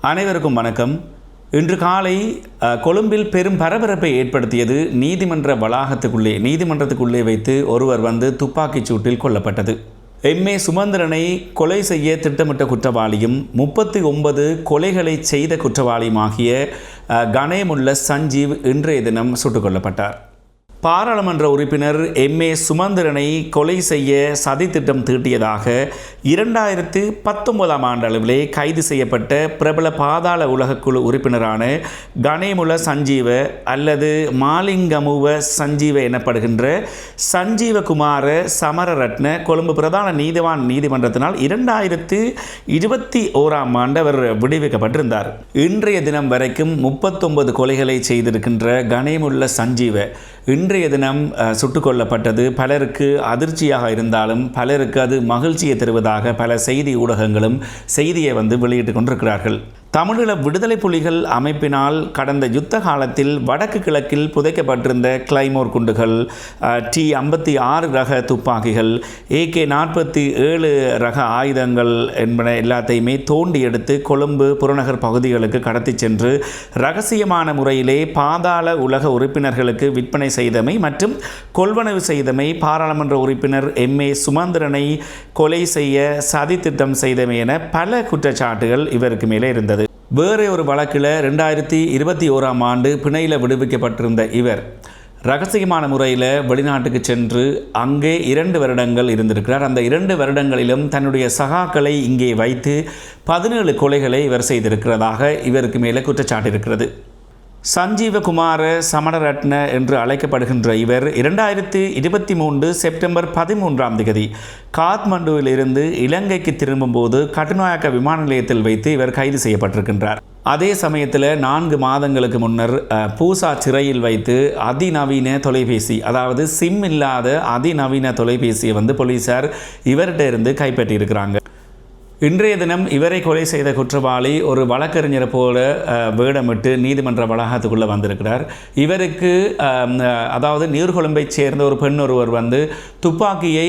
அனைவருக்கும் வணக்கம். இன்று காலை கொழும்பில் பெரும் பரபரப்பை ஏற்படுத்தியது நீதிமன்ற வளாகத்துக்குள்ளே நீதிமன்றத்துக்குள்ளே வைத்து ஒருவர் வந்து துப்பாக்கிச் சூட்டில் கொல்லப்பட்டது. எம்ஏ சுமந்திரனை கொலை செய்ய திட்டமிட்ட குற்றவாளியும் முப்பத்தி ஒன்பது கொலைகளை செய்த குற்றவாளியுமாகிய கணேமுள்ள சஞ்சீவ் இன்றைய தினம் சுட்டுக் கொல்லப்பட்டார். பாராளுமன்ற உறுப்பினர் எம்ஏ சுமந்திரனை கொலை செய்ய சதித்திட்டம் தீட்டியதாக இரண்டாயிரத்து பத்தொன்பதாம் ஆண்டளவிலே கைது செய்யப்பட்ட பிரபல பாதாள உலகக்குழு உறுப்பினரான கணேமுல சஞ்சீவ அல்லது மாலிங்கமுவ சஞ்சீவ எனப்படுகின்ற சஞ்சீவகுமார சமரரட்ன கொழும்பு பிரதான நீதிவான் நீதிமன்றத்தினால் இரண்டாயிரத்து இருபத்தி ஓராம் ஆண்டு அவர் விடுவிக்கப்பட்டிருந்தார். இன்றைய தினம் வரைக்கும் முப்பத்தொன்பது கொலைகளை செய்திருக்கின்ற கணேமுல்ல சஞ்சீவ இன்றைய தினம் அஹ், சுட்டுக் கொல்லப்பட்டது பலருக்கு அதிர்ச்சியாக இருந்தாலும் பலருக்கு அது மகிழ்ச்சியை தருவதாக பல செய்தி ஊடகங்களும் செய்தியை வந்து வெளியிட்டு கொண்டிருக்கிறார்கள். தமிழீழ விடுதலை புலிகள் அமைப்பினால் கடந்த யுத்த காலத்தில் வடக்கு கிழக்கில் புதைக்கப்பட்டிருந்த கிளைமோர் குண்டுகள் டி ஐம்பத்தி ஆறு ரக துப்பாக்கிகள் ஏகே நாற்பத்தி ஏழு ரக ஆயுதங்கள் என்பன எல்லாத்தையுமே தோண்டி எடுத்து கொழும்பு புறநகர் பகுதிகளுக்கு கடத்தி சென்று ரகசியமான முறையிலே பாதாள உலக உறுப்பினர்களுக்கு விற்பனை செய்தமை மற்றும் கொள்வனவு செய்தமை பாராளுமன்ற உறுப்பினர் எம். ஏ. சுமந்திரனை கொலை செய்ய சதித்திட்டம் செய்தமை என பல குற்றச்சாட்டுகள் இவருக்கு மேலே இருந்தது. வேறே ஒரு வழக்கில் ரெண்டாயிரத்தி இருபத்தி ஓராம் ஆண்டு பிணையில் விடுவிக்கப்பட்டிருந்த இவர் ரகசியமான முறையில் வெளிநாட்டுக்கு சென்று அங்கே இரண்டு வருடங்கள் இருந்திருக்கிறார். அந்த இரண்டு வருடங்களிலும் தன்னுடைய சகாக்களை இங்கே வைத்து பதினேழு கொலைகளை இவர் செய்திருக்கிறதாக இவருக்கு மேலே குற்றச்சாட்டு இருக்கிறது சஞ்சீவகுமார சமணரட்ன என்று அழைக்கப்படுகின்ற இவர் இரண்டாயிரத்தி இருபத்தி மூன்று செப்டம்பர் பதிமூன்றாம் தேதி காத்மண்டுவிலிருந்து இலங்கைக்கு திரும்பும்போது கட்டுநாயக்க விமான நிலையத்தில் வைத்து இவர் கைது செய்யப்பட்டிருக்கின்றார். அதே சமயத்தில் நான்கு மாதங்களுக்கு முன்னர் பூசா சிறையில் வைத்து அதிநவீன தொலைபேசி அதாவது சிம் இல்லாத அதிநவீன தொலைபேசியை வந்து போலீசார் இவர்கிட்ட இருந்து கைப்பற்றியிருக்கிறாங்க. இன்றைய தினம் இவரை கொலை செய்த குற்றவாளி ஒரு வழக்கறிஞரை போல வேடமிட்டு நீதிமன்ற வளாகத்துக்குள்ளே வந்திருக்கிறார். இவருக்கு அதாவது நீர்கொழும்பைச் சேர்ந்த ஒரு பெண் ஒருவர் வந்து துப்பாக்கியை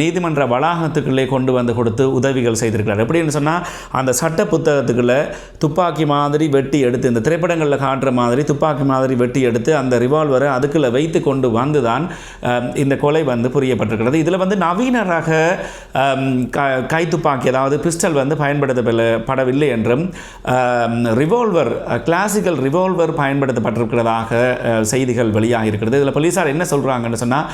நீதிமன்ற வளாகத்துக்குள்ளே கொண்டு வந்து கொடுத்து உதவிகள் செய்திருக்கிறார். எப்படின்னு சொன்னால் அந்த சட்ட புத்தகத்துக்குள்ளே துப்பாக்கி மாதிரி வெட்டி எடுத்து இந்த திரைப்படங்களில் காட்டுற மாதிரி துப்பாக்கி மாதிரி வெட்டி எடுத்து அந்த ரிவால்வரை அதுக்குள்ளே வைத்து கொண்டு வந்து தான் இந்த கொலை வந்து புரியப்பட்டிருக்கிறது. இதில் வந்து நவீன ரக க கைத்துப்பாக்கி அதாவது பிஸ்டல் வந்து பயன்படுத்தப்படவில்லை என்றும் ரிவால்வர் கிளாசிக்கல் ரிவால்வர் பயன்படுத்தப்பட்டிருக்கிறதாக செய்திகள் வெளியாக இருக்கிறது இதில் போலீஸார் என்ன சொல்கிறாங்கன்னு சொன்னால்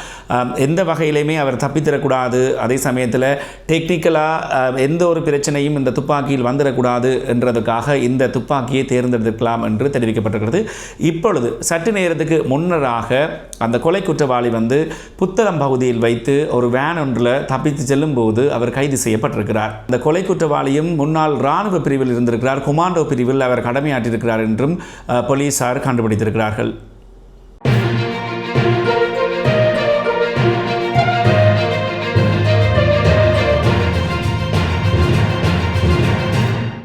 எந்த வகையிலையுமே அவர் தப்பித்தரக்கூடாது அதே சமயத்தில் டெக்னிக்கலாக எந்த ஒரு பிரச்சனையும் இந்த துப்பாக்கியில் வந்துடக்கூடாது என்றதுக்காக இந்த துப்பாக்கியை தேர்ந்தெடுக்கலாம் என்று தெரிவிக்கப்பட்டிருக்கிறது. இப்பொழுது சற்று நேரத்துக்கு முன்னராக அந்த கொலை குற்றவாளி வந்து புத்தளம் பகுதியில் வைத்து ஒரு வேன் ஒன்றில் தப்பித்து செல்லும் போது அவர் கைது செய்யப்பட்டிருக்கிறார். இந்த கொலை குற்றவாளியும் முன்னாள் இராணுவ பிரிவில் இருந்திருக்கிறார். கொமாண்டோ பிரிவில் அவர் கடமையாற்றியிருக்கிறார் என்றும் போலீசார் கண்டுபிடித்திருக்கிறார்கள்.